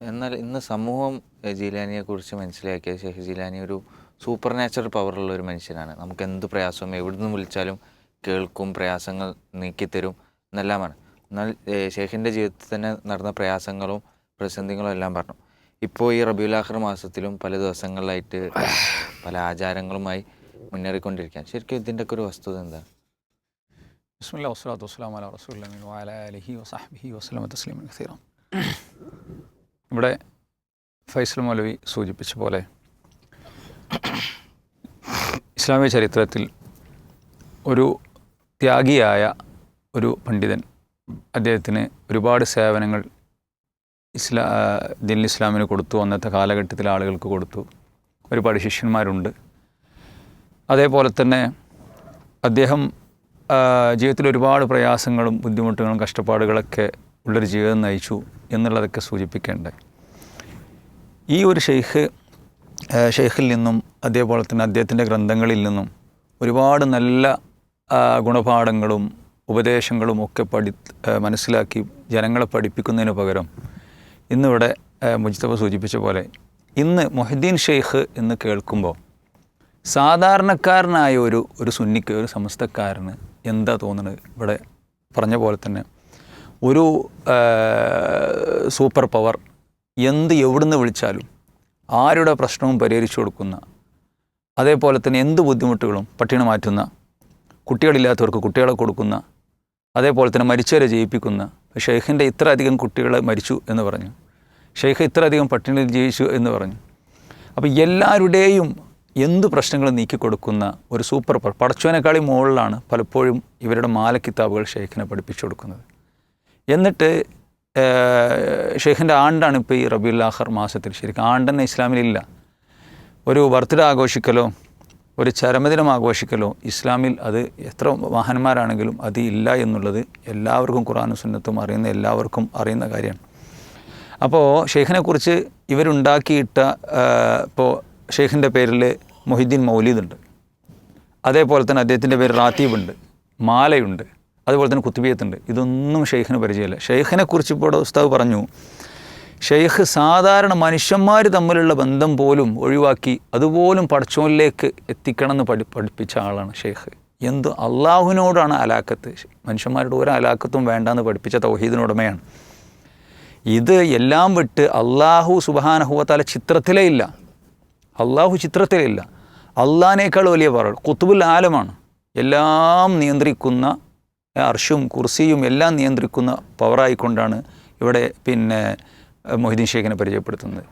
എന്നാൽ ഇന്ന് സമൂഹം ജീലാനിയെക്കുറിച്ച് മനസ്സിലാക്കിയ ശേഷം ജീലാനി ഒരു സൂപ്പർ നാച്ചുറൽ പവറുള്ള ഒരു മനുഷ്യനാണ്. നമുക്ക് എന്ത് പ്രയാസവും എവിടുന്ന് വിളിച്ചാലും കേൾക്കും പ്രയാസങ്ങൾ നീക്കിത്തരും എന്നെല്ലാമാണ്. എന്നാൽ ഷെയ്ഖിന്റെ ജീവിതത്തിൽ തന്നെ നടന്ന പ്രയാസങ്ങളും പ്രതിസന്ധികളും എല്ലാം പറഞ്ഞു. ഇപ്പോൾ ഈ റബിയുലാഹർ മാസത്തിലും പല ദിവസങ്ങളിലായിട്ട് പല ആചാരങ്ങളുമായി മുന്നേറിക്കൊണ്ടിരിക്കുകയാണ്. ശരിക്കും ഇതിന്റെയൊക്കെ ഒരു വസ്തുത എന്താണ് ബിസ്മില്ലാ വസ്സലാത്തു വസ്സലാം അല റസൂലിൻ വാല അലഹി വസഹബിഹി വസ്ലമ തസ്ലീം ഖീറ ഇവിടെ ഫൈസൽ മൗലവി സൂചിപ്പിച്ച പോലെ ഇസ്ലാമിക ചരിത്രത്തിൽ ഒരു ത്യാഗിയായ ഒരു പണ്ഡിതൻ അദ്ദേഹത്തിന് ഒരുപാട് സേവനങ്ങൾ ഇസ്ലാ ദിൻ ഇസ്ലാമിന് കൊടുത്തു. അന്നത്തെ കാലഘട്ടത്തിലെ ആളുകൾക്ക് കൊടുത്തു. ഒരുപാട് ശിഷ്യന്മാരുണ്ട്. അതേപോലെ തന്നെ അദ്ദേഹം ജീവിതത്തിൽ ഒരുപാട് പ്രയാസങ്ങളും ബുദ്ധിമുട്ടുകളും കഷ്ടപ്പാടുകളൊക്കെ ഉള്ളൊരു ജീവിതം നയിച്ചു എന്നുള്ളതൊക്കെ സൂചിപ്പിക്കേണ്ട. ഈ ഒരു ഷെയ്ഖ് ഷെയ്ഖിൽ നിന്നും അതേപോലെ തന്നെ അദ്ദേഹത്തിന്റെ ഗ്രന്ഥങ്ങളിൽ നിന്നും ഒരുപാട് നല്ല ഗുണപാഠങ്ങളും ഉപദേശങ്ങളും ഒക്കെ പഠി മനസ്സിലാക്കി ജനങ്ങളെ പഠിപ്പിക്കുന്നതിന് പകരം ഇന്നിവിടെ മുജിത്തബ സൂചിപ്പിച്ച പോലെ ഇന്ന് മൊഹദ്ദീൻ ഷെയ്ഖ് എന്ന് കേൾക്കുമ്പോൾ സാധാരണക്കാരനായ ഒരു ഒരു സുന്നിക്ക് ഒരു സമസ്തക്കാരന് എന്താ തോന്നുന്നത്? ഇവിടെ പറഞ്ഞ പോലെ തന്നെ ഒരു സൂപ്പർ പവർ എന്ത് എവിടുന്ന് വിളിച്ചാലും ആരുടെ പ്രശ്നവും പരിഹരിച്ചു കൊടുക്കുന്ന അതേപോലെ തന്നെ എന്ത് ബുദ്ധിമുട്ടുകളും പട്ടിണി മാറ്റുന്ന കുട്ടികളില്ലാത്തവർക്ക് കുട്ടികളെ കൊടുക്കുന്ന അതേപോലെ തന്നെ മരിച്ചവരെ ജയിപ്പിക്കുന്ന ഷെയ്ഖിന്റെ ഇത്ര അധികം കുട്ടികളെ മരിച്ചു എന്ന് പറഞ്ഞു. ഷെയ്ഖ് ഇത്ര അധികം പട്ടിണിയിൽ ജീവിച്ചു എന്ന് പറഞ്ഞു. അപ്പോൾ എല്ലാവരുടെയും എന്ത് പ്രശ്നങ്ങളും നീക്കി കൊടുക്കുന്ന ഒരു സൂപ്പർ പടച്ചോനേക്കാളി മുകളിലാണ് പലപ്പോഴും ഇവരുടെ മാല കിതാബുകൾ ഷെയ്ഖിനെ പഠിപ്പിച്ചു കൊടുക്കുന്നത്. എന്നിട്ട് ഷെയ്ഖിന്റെ ആണ്ടാണ് ഇപ്പോൾ ഈ റബിയുല്ലാഹർ മാസത്തിൽ ശരിക്കും. ആണ്ടെന്ന് ഇസ്ലാമിലില്ല. ഒരു ബർത്ത്ഡേ ആഘോഷിക്കലോ ഒരു ചരമദിനം ആഘോഷിക്കലോ ഇസ്ലാമിൽ അത് എത്ര മഹാന്മാരാണെങ്കിലും അത് ഇല്ല എന്നുള്ളത് എല്ലാവർക്കും ഖുറാനും സുന്നത്തും അറിയുന്ന എല്ലാവർക്കും അറിയുന്ന കാര്യമാണ്. അപ്പോൾ ഷെയ്ഖിനെക്കുറിച്ച് ഇവരുണ്ടാക്കിയിട്ട ഇപ്പോൾ ഷെയ്ഖിന്റെ പേരിൽ മൊഹിദ്ദീൻ മൗലീദുണ്ട്. അതേപോലെ തന്നെ അദ്ദേഹത്തിന്റെ പേര് റാത്തീബുണ്ട് മാലയുണ്ട് അതുപോലെ തന്നെ കുത്തുബിയത്തുണ്ട് ഇതൊന്നും ഷെയ്ഖിന് പരിചയമില്ല. ഷെയ്ഖിനെ കുറിച്ച് ഇപ്പോൾ ഉസ്താവ് പറഞ്ഞു ഷെയ്ഖ് സാധാരണ മനുഷ്യന്മാർ തമ്മിലുള്ള ബന്ധം പോലും ഒഴിവാക്കി അതുപോലും പഠിച്ചോലിലേക്ക് എത്തിക്കണം എന്ന് പഠി പഠിപ്പിച്ച ആളാണ് ഷെയ്ഖ്. എന്ത് അള്ളാഹുവിനോടാണ് അലാക്കത്ത് മനുഷ്യന്മാരുടെ ഒരു അലാക്കത്തും വേണ്ടെന്ന് പഠിപ്പിച്ച തൗഹീദിനുടമയാണ് ഇത് എല്ലാം വിട്ട് അള്ളാഹു സുബാനഹുവത്താല ചിത്രത്തിലേ ഇല്ല. അള്ളാഹു ചിത്രത്തിലില്ല. അള്ളാഹിനേക്കാൾ വലിയ പറ കുത്തുബുൽ ആലമാണ്. എല്ലാം നിയന്ത്രിക്കുന്ന അർഷും കുർസിയും എല്ലാം നിയന്ത്രിക്കുന്ന പവറായിക്കൊണ്ടാണ് ഇവിടെ പിന്നെ മൊഹിദ്ദീൻ ഷേഖിനെ പരിചയപ്പെടുത്തുന്നത്.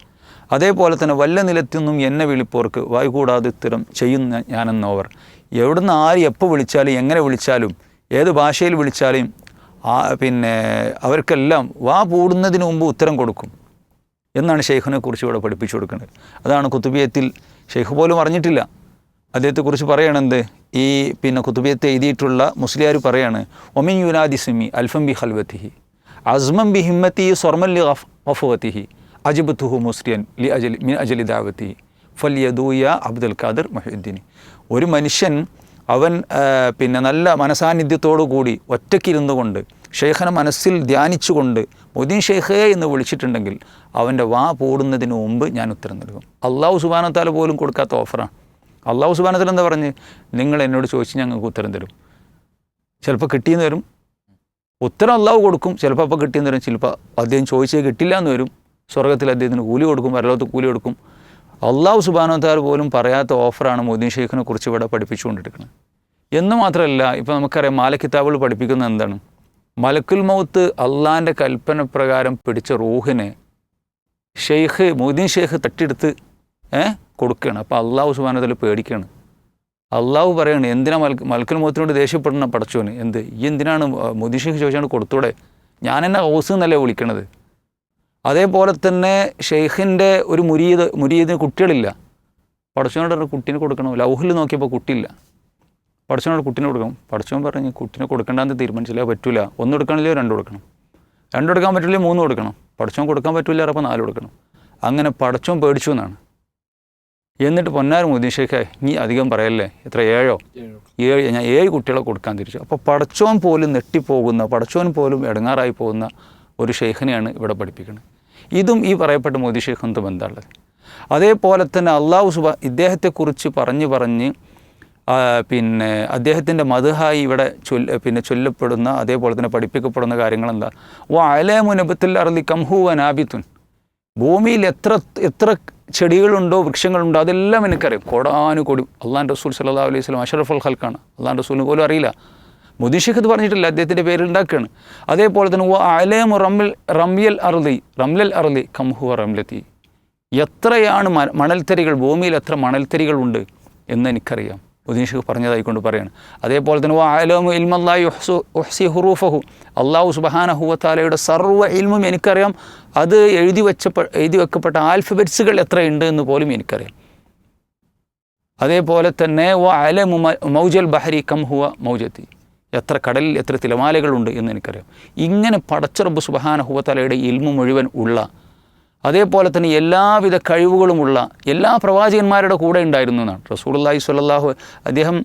അതേപോലെ തന്നെ വല്ല നിലത്തുനിന്നും എന്നെ വിളിപ്പോർക്ക് വായുകൂടാതെ ഇത്തരം ചെയ്യുന്ന ഞാനെന്നവർ എവിടുന്ന് ആര് എപ്പോൾ വിളിച്ചാലും എങ്ങനെ വിളിച്ചാലും ഏത് ഭാഷയിൽ വിളിച്ചാലും പിന്നെ അവർക്കെല്ലാം വാ പൂടുന്നതിന് മുമ്പ് ഉത്തരം കൊടുക്കും. എന്നാണ് ഷെയ്ഖിനെ കുറിച്ച് ഇവിടെ പഠിപ്പിച്ചു കൊടുക്കുന്നത്. അതാണ് കുത്തുബിയത്തിൽ ഷെയ്ഖ് പോലും അറിഞ്ഞിട്ടില്ല. അദ്ദേഹത്തെക്കുറിച്ച് പറയണെന്ത് ഈ പിന്നെ കുത്തുബിയത്ത് എഴുതിയിട്ടുള്ള മുസ്ലിയാർ പറയാണ് ഒമിൻ യുനാദി സിമി അൽഫം ബി ഹൽവത്തിഹി അസ്മം ബി ഹിമ്മത്തി സ്വർമൻ ലി വഫവത്തിഹി അജിബത്തുഹു മുസ്ലിയൻ ലി അജലി മിൻ അജലി ദാവത്തിഹി ഫൽ യദൂയ അബ്ദുൽ ഖാദർ മൊഹീദ്ദീനി ഒരു മനുഷ്യൻ അവൻ പിന്നെ നല്ല മനസാന്നിധ്യത്തോടു കൂടി ഒറ്റയ്ക്കിരുന്നു കൊണ്ട് ഷെയ്ഖനെ മനസ്സിൽ ധ്യാനിച്ചുകൊണ്ട് മൊയ്തീൻ ഷെയ്ഖേ എന്ന് വിളിച്ചിട്ടുണ്ടെങ്കിൽ അവന്റെ വാ പൂടുന്നതിന് മുമ്പ് ഞാൻ ഉത്തരം നൽകും. അള്ളാഹു സുബാനത്താല പോലും കൊടുക്കാത്ത ഓഫറാണ്. അള്ളാഹു സുബാനത്താല എന്താ പറഞ്ഞ്? നിങ്ങൾ എന്നോട് ചോദിച്ച് ഞങ്ങൾക്ക് ഉത്തരം തരും. ചിലപ്പോൾ കിട്ടിയെന്ന് വരും. ഉത്തരം അള്ളാഹു കൊടുക്കും. ചിലപ്പോൾ അപ്പോൾ കിട്ടിയെന്ന് വരും. ചിലപ്പോൾ അദ്ദേഹം ചോദിച്ചേ കിട്ടില്ല എന്ന് വരും. സ്വർഗത്തിൽ അദ്ദേഹത്തിന് കൂലി കൊടുക്കും പരലോകത്ത് കൂലി കൊടുക്കും. അള്ളാഹു സുബാനോത്താർ പോലും പറയാത്ത ഓഫറാണ് മൊയ്തീൻ ഷെയ്ഖിനെ കുറിച്ച് ഇവിടെ പഠിപ്പിച്ചുകൊണ്ടിരിക്കുന്നത്. എന്ന് മാത്രമല്ല ഇപ്പോൾ നമുക്കറിയാം മാല കിതാബുകൾ പഠിപ്പിക്കുന്നത് എന്താണ്? മലക്കുൽ മൗത്ത് അള്ളാന്റെ കൽപ്പന പ്രകാരം പിടിച്ച റൂഹിനെ ഷെയ്ഖ് മൊയ്തീൻ ഷെയ്ഖ് തട്ടിയെടുത്ത് ഏ കൊടുക്കുകയാണ്. അപ്പോൾ അള്ളാഹു സുബാനത്തിൽ പേടിക്കുകയാണ്. അള്ളാഹു പറയാണ് എന്തിനാ മൽക്ക് മൽക്കുൽ മൗത്തിനോട് ദേഷ്യപ്പെടണം പടച്ചോന്? എന്ത്? ഈ എന്തിനാണ് മൊയ്തീൻ ഷെയ്ഖ് ചോദിച്ചാണ് കൊടുത്തൂടെ? ഞാൻ എന്നെ ഹൗസ് എന്നല്ലേ വിളിക്കണത്? അതേപോലെ തന്നെ ഷെയ്ഖിന്റെ ഒരു മുരീദ് മുരീതിന് കുട്ടികളില്ല. പടച്ചോനോട് കുട്ടീനെ കൊടുക്കണം? ലൗഹിൽ നോക്കിയപ്പോൾ കുട്ടിയില്ല. പടച്ചോനോട് കുട്ടീനെ കൊടുക്കും പടച്ചോൻ പറഞ്ഞു കുട്ടീനെ കൊടുക്കണ്ടെന്ന് തീരുമാനിച്ചില്ല പറ്റില്ല ഒന്ന് കൊടുക്കണില്ലേ രണ്ട് കൊടുക്കണം. രണ്ട് കൊടുക്കാൻ പറ്റില്ലേ മൂന്ന് കൊടുക്കണം. പടച്ചോൻ കൊടുക്കാൻ പറ്റില്ല അപ്പോൾ നാല് കൊടുക്കണം. അങ്ങനെ പടച്ചോൻ പേടിച്ചു എന്നാണ്. എന്നിട്ട് പൊന്നാരം മുദീഷേഖ ഷേഖ് നീ അധികം പറയല്ലേ? എത്ര ഏഴോ? ഏഴ് ഞാൻ ഏഴ് കുട്ടികളെ കൊടുക്കാൻ തിരിച്ചു. അപ്പോൾ പടച്ചോൻ പോലും നെട്ടിപ്പോകുന്ന പടച്ചോൻ പോലും ഇടങ്ങാറായി പോകുന്ന ഒരു ഷെയ്ഖിനെയാണ് ഇവിടെ പഠിപ്പിക്കുന്നത്. ഇതും ഈ പറയപ്പെട്ട മോദി ഷെയ്ഖും ബന്ധമുള്ളത് അതേപോലെ തന്നെ അള്ളാഹു സുബ ഇദ്ദേഹത്തെക്കുറിച്ച് പറഞ്ഞ് പറഞ്ഞ് പിന്നെ അദ്ദേഹത്തിന്റെ മധുഹായി ഇവിടെ ചൊല്ല പിന്നെ ചൊല്ലപ്പെടുന്ന അതേപോലെ തന്നെ പഠിപ്പിക്കപ്പെടുന്ന കാര്യങ്ങൾ എന്താ ഓ അലമുനബത്തിൽ അറലി കംഹു അനാബിത്തുൻ ഭൂമിയിൽ എത്ര എത്ര ചെടികളുണ്ടോ വൃക്ഷങ്ങളുണ്ടോ അതെല്ലാം എനിക്കറിയാം. കോടാനുകോടി അള്ളാൻ റസൂൽ സല്ലാ അലൈഹി സ്വലം അഷറഫുൽ ഹൽക്കാണ് അള്ളാൻ റസൂലിന് പോലും അറിയില്ല. മുദിഷിഖ് പറഞ്ഞിട്ടില്ല. അദ്ദേഹത്തിന്റെ പേര് ഉണ്ടാക്കുകയാണ്. അതേപോലെ തന്നെ ഓ അലേമു റമ്മിൽ റമ്യൽ അറുതി റംലൽ അറുതി കംഹുവ റംലത്തി. എത്രയാണ് മണൽത്തരികൾ ഭൂമിയിൽ എത്ര മണൽത്തരികളുണ്ട് എന്ന് എനിക്കറിയാം. ഉദീഷ് പറഞ്ഞതായിക്കൊണ്ട് പറയാണ്. അതേപോലെ തന്നെ ഓ ഇൽമല്ലായി ഉഹ്സു ഉഹ്സി ഹുറൂഫഹു. അള്ളാഹു സുബഹാനഹുവത്താലയുടെ സർവ ഇൽമും എനിക്കറിയാം. അത് എഴുതി വെച്ച എഴുതി വെക്കപ്പെട്ട ആൽഫബറ്റ്സുകൾ എത്രയുണ്ട് എന്ന് പോലും എനിക്കറിയാം. അതേപോലെ തന്നെ വ അലമു മൗജൽ ബഹരി കം ഹുവ മൗജത്തി. എത്ര കടലിൽ എത്ര തിലമാലകളുണ്ട് എന്ന് എനിക്കറിയാം. ഇങ്ങനെ പടച്ചറബ് സുബഹാനഹുവത്തലയുടെ ഇൽമു മുഴുവൻ ഉള്ള അതേപോലെ തന്നെ എല്ലാവിധ കഴിവുകളുമുള്ള എല്ലാ പ്രവാചകന്മാരുടെ കൂടെ ഉണ്ടായിരുന്നു എന്നാണ്. റസൂലുള്ളാഹി സ്വല്ലല്ലാഹു അദ്ദേഹം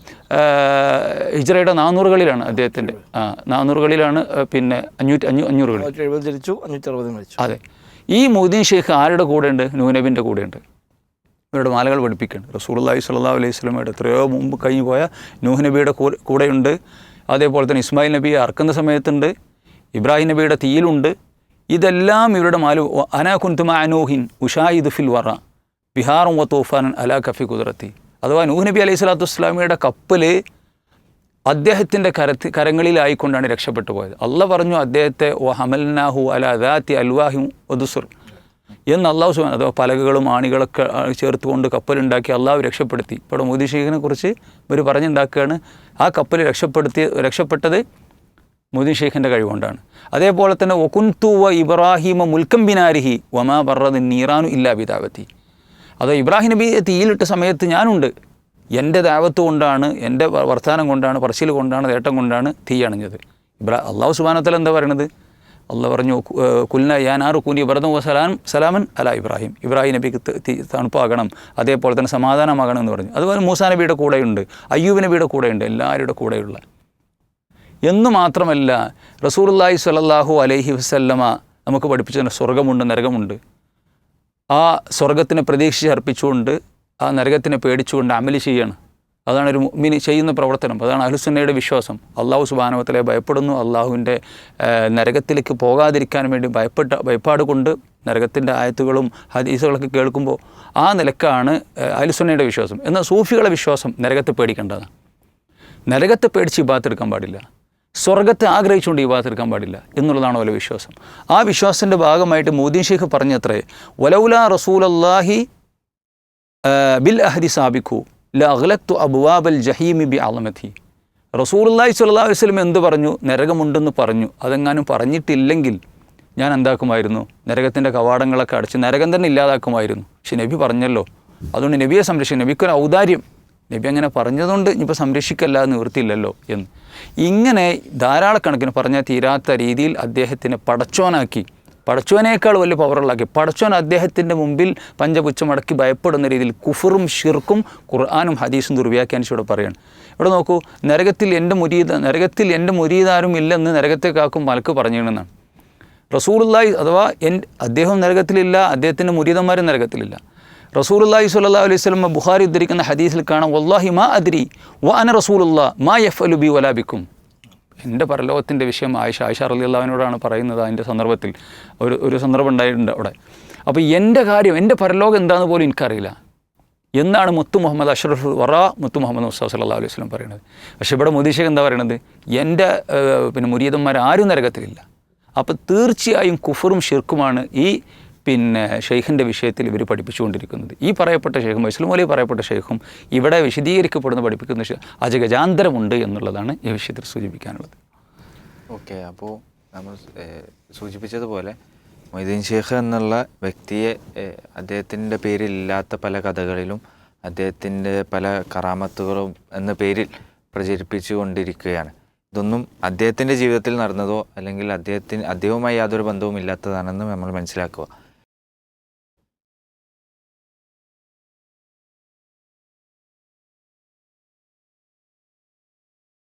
ഹിജറയുടെ നാനൂറുകളിലാണ് അദ്ദേഹത്തിന്റെ. ആ നാനൂറുകളിലാണ് പിന്നെ അഞ്ഞൂറ്റി അഞ്ഞൂ അഞ്ഞൂറുകളിൽ ജനിച്ചു അഞ്ഞൂറ്റി മരിച്ചു. അതെ. ഈ മോദീൻ ഷെയ്ഖ് ആരുടെ കൂടെ കൂടെയുണ്ട് നൂനബിന്റെ ഉണ്ട്. ഇവരുടെ മാലകൾ പഠിപ്പിക്കുന്നുണ്ട്. റസൂലുള്ളാഹി സ്വല്ലല്ലാഹു അലൈഹി സ്വലമയുടെ എത്രയോ മുമ്പ് കഴിഞ്ഞു പോയ നൂഹ് നബിയുടെ കൂടെയുണ്ട്. അതേപോലെ തന്നെ ഇസ്മായിൽ നബിയെ അറക്കുന്ന സമയത്തുണ്ട്. ഇബ്രാഹിം നബിയുടെ തീയിലുണ്ട്. ഇതെല്ലാം ഇവരുടെ മാലു അനാ കുന്തുമ അനൂഹിൻ ഉഷായിദ് ഫിൽ വറ. ബിഹാറും വ അലാ കഫി കുതിരത്തി അഥവാ നൂഹ് നബി അലൈഹി സ്വലാത്തു വസ്ലാമിയുടെ കപ്പൽ അദ്ദേഹത്തിന്റെ കരത്തി കരങ്ങളിലായിക്കൊണ്ടാണ് രക്ഷപ്പെട്ടു പോയത്. അല്ല പറഞ്ഞു അദ്ദേഹത്തെ ഓ ഹമൽനാഹു അല അദാത്തി അൽവാഹി ഒദുസുർ എന്ന് അള്ളാഹു സുബാൻ അഥവാ പലകകളും ആണികളൊക്കെ ചേർത്തുകൊണ്ട് കപ്പലുണ്ടാക്കി അള്ളാഹു രക്ഷപ്പെടുത്തി. ഇപ്പോൾ മോദി ഷെയ്ഖിനെ കുറിച്ച് ഇവർ പറഞ്ഞുണ്ടാക്കുകയാണ്. ആ കപ്പൽ രക്ഷപ്പെടുത്തി രക്ഷപ്പെട്ടത് മോദി ഷെയ്ഖിന്റെ കഴിവുകൊണ്ടാണ്. അതേപോലെ തന്നെ ഒക്കുൻതു ഇബ്രാഹിമ മുൽക്കം ബിനാരിഹി വമാ ബറദ് നീറാനു ഇല്ലാ ബിദാവത്തി. അത് ഇബ്രാഹിം നബി തീയിലിട്ട സമയത്ത് ഞാനുണ്ട്. എന്റെ ദാവത്ത് കൊണ്ടാണ് എന്റെ വർത്താനം കൊണ്ടാണ് പറശ്ശിൽ കൊണ്ടാണ് നേട്ടം കൊണ്ടാണ് തീ അണഞ്ഞത്. ഇബ്രാ അള്ളാഹു സുബാനത്തല എന്താ പറയണത്? അള്ളാഹ് പറഞ്ഞു കുൽന യാനാറു കൂനി ബറദം വസലാം സലാമൻ അല ഇബ്രാഹിം. ഇബ്രാഹിം നബിക്ക് തണുപ്പാകണം അതേപോലെ തന്നെ സമാധാനമാകണം എന്ന് പറഞ്ഞു. അതുപോലെ മൂസാ നബിയുടെ കൂടെയുണ്ട് അയ്യൂബ് നബിയുടെ കൂടെയുണ്ട് എല്ലാവരുടെ കൂടെയുള്ള. എന്ന് മാത്രമല്ല റസൂലുള്ളാഹി സ്വലല്ലാഹു അലൈഹി വസല്ലമ നമുക്ക് പഠിപ്പിച്ചു സ്വർഗമുണ്ട് നരകമുണ്ട്. ആ സ്വർഗത്തിനെ പ്രതീക്ഷിച്ച് അർപ്പിച്ചുകൊണ്ട് ആ നരകത്തിനെ പേടിച്ചുകൊണ്ട് അമലി ചെയ്യണം. അതാണ് ഒരു മിനി ചെയ്യുന്ന പ്രവർത്തനം. അതാണ് അഹ്ലുസുന്നയുടെ വിശ്വാസം. അള്ളാഹു സുബാനവത്തിലെ ഭയപ്പെടുന്നു. അള്ളാഹുവിന്റെ നരകത്തിലേക്ക് പോകാതിരിക്കാൻ വേണ്ടി ഭയപ്പെട്ട ഭയപ്പാട് കൊണ്ട് നരകത്തിന്റെ ആയത്തുകളും ഹദീസുകളൊക്കെ കേൾക്കുമ്പോൾ ആ നിലക്കാണ് അഹ്ലുസുന്നയുടെ വിശ്വാസം. എന്നാൽ സൂഫികളെ വിശ്വാസം നരകത്തെ പേടിക്കേണ്ടതാണ്. നരകത്തെ പേടിച്ച് ഇബാത്തെടുക്കാൻ പാടില്ല. സ്വർഗത്തെ ആഗ്രഹിച്ചുകൊണ്ട് ഈ എടുക്കാൻ പാടില്ല എന്നുള്ളതാണ് ഓല വിശ്വാസം. ആ വിശ്വാസത്തിന്റെ ഭാഗമായിട്ട് മോദി ഷെയ്ഖ് പറഞ്ഞത്രേ വലൗല റസൂലല്ലാഹി ബിൽ അഹദി സാബിഖു ല അഗ്ലക്തു അബുവാബൽ ജഹീമി ബി അളമതി റസൂലുള്ളാഹി സ്വല്ലല്ലാഹു അലൈഹി വസല്ലം എന്ത് പറഞ്ഞു? നരകമുണ്ടെന്ന് പറഞ്ഞു. അതെങ്ങാനും പറഞ്ഞിട്ടില്ലെങ്കിൽ ഞാൻ എന്താക്കുമായിരുന്നു? നരകത്തിന്റെ കവാടങ്ങളൊക്കെ അടച്ച് നരകം തന്നെ ഇല്ലാതാക്കുമായിരുന്നു. പക്ഷെ നബി പറഞ്ഞല്ലോ. അതുകൊണ്ട് നബിയെ സംരക്ഷിക്കും നബിക്കൊരു ഔദാര്യം. നബി അങ്ങനെ പറഞ്ഞതുകൊണ്ട് ഇനിയിപ്പോൾ സംരക്ഷിക്കല്ലാതെ നിവൃത്തിയില്ലല്ലോ എന്ന്. ഇങ്ങനെ ധാരാളക്കണക്കിന് പറഞ്ഞാൽ തീരാത്ത രീതിയിൽ അദ്ദേഹത്തിനെ പടച്ചോനാക്കി. പടച്ചോനേക്കാൾ വലിയ പവറുള്ളാക്കി പടച്ചോൻ അദ്ദേഹത്തിന്റെ മുമ്പിൽ പഞ്ചപുച്ഛമടക്കി ഭയപ്പെടുന്ന രീതിയിൽ കുഫറും ഷിർക്കും ഖുർആാനും ഹദീസും ദുർവ്യാഖ്യാനിച്ച് ഇവിടെ പറയാണ്. ഇവിടെ നോക്കൂ നരകത്തിൽ എന്റെ മുരീത നരകത്തിൽ എന്റെ മുരീതാരും ഇല്ലെന്ന് നരകത്തെ കാക്കും മലക്ക് പറഞ്ഞിരുന്നതാണ്. റസൂലുള്ളാഹി അഥവാ എൻ അദ്ദേഹം നരകത്തിലില്ല അദ്ദേഹത്തിന്റെ മുരീതന്മാരും നരകത്തിലില്ല. റസൂലുള്ളാഹി സ്വല്ലാ അലൈഹി വസല്ലം ബുഖാരി ഉദ്ധരിക്കുന്ന ഹദീസിൽ കാണാം വല്ലാഹി മാ അദ്രി വ അന റസൂലുള്ള മാ എഫ് ബി വലാബിക്കും എന്റെ പരലോകത്തിന്റെ വിഷയം ആയിഷ ആയിഷ റളിയല്ലാഹുവിനോടാണ് പറയുന്നത് അതിന്റെ സന്ദർഭത്തിൽ. ഒരു ഒരു സന്ദർഭം ഉണ്ടായിട്ടുണ്ട് അവിടെ. അപ്പോൾ എന്റെ കാര്യം എന്റെ പരലോകം എന്താണെന്ന് പോലും എനിക്കറിയില്ല. എന്നാണ് മുത്തു മുഹമ്മദ് അഷ്റഫ് വറ മുത്തു മുഹമ്മദ് മുസ്താഫ് സല്ലാ അലൈഹി വസ്ലം പറയുന്നത്. പക്ഷേ ഇവിടെ മുദീഷക് എന്താ പറയണത്? എന്റെ പിന്നെ മുരീതന്മാർ ആരും നരകത്തിലില്ല. അപ്പോൾ തീർച്ചയായും കുഫറും ഷിർക്കുമാണ് ഈ പിന്നെ ഷെയ്ഖിന്റെ വിഷയത്തിൽ ഇവർ പഠിപ്പിച്ചുകൊണ്ടിരിക്കുന്നത്. ഈ പറയപ്പെട്ട ഷെയ്ഖും വൈസ്ലം അലി പറയപ്പെട്ട ഷെയ്ഖും ഇവിടെ വിശദീകരിക്കപ്പെടുന്ന പഠിപ്പിക്കുന്ന അജഗജാന്തരമുണ്ട് എന്നുള്ളതാണ് ഈ വിഷയത്തിൽ സൂചിപ്പിക്കാനുള്ളത്. ഓക്കെ അപ്പോൾ നമ്മൾ സൂചിപ്പിച്ചതുപോലെ മൊയ്തീൻ ഷെയ്ഖ് എന്നുള്ള വ്യക്തിയെ അദ്ദേഹത്തിന്റെ പേരില്ലാത്ത പല കഥകളിലും അദ്ദേഹത്തിന്റെ പല കറാമത്തുകളും എന്ന പേരിൽ പ്രചരിപ്പിച്ചു കൊണ്ടിരിക്കുകയാണ് ഇതൊന്നും അദ്ദേഹത്തിന്റെ ജീവിതത്തിൽ നടന്നതോ അല്ലെങ്കിൽ അദ്ദേഹത്തിന് അദ്ദേഹവുമായി യാതൊരു ബന്ധവും ഇല്ലാത്തതാണെന്ന് നമ്മൾ മനസ്സിലാക്കുക.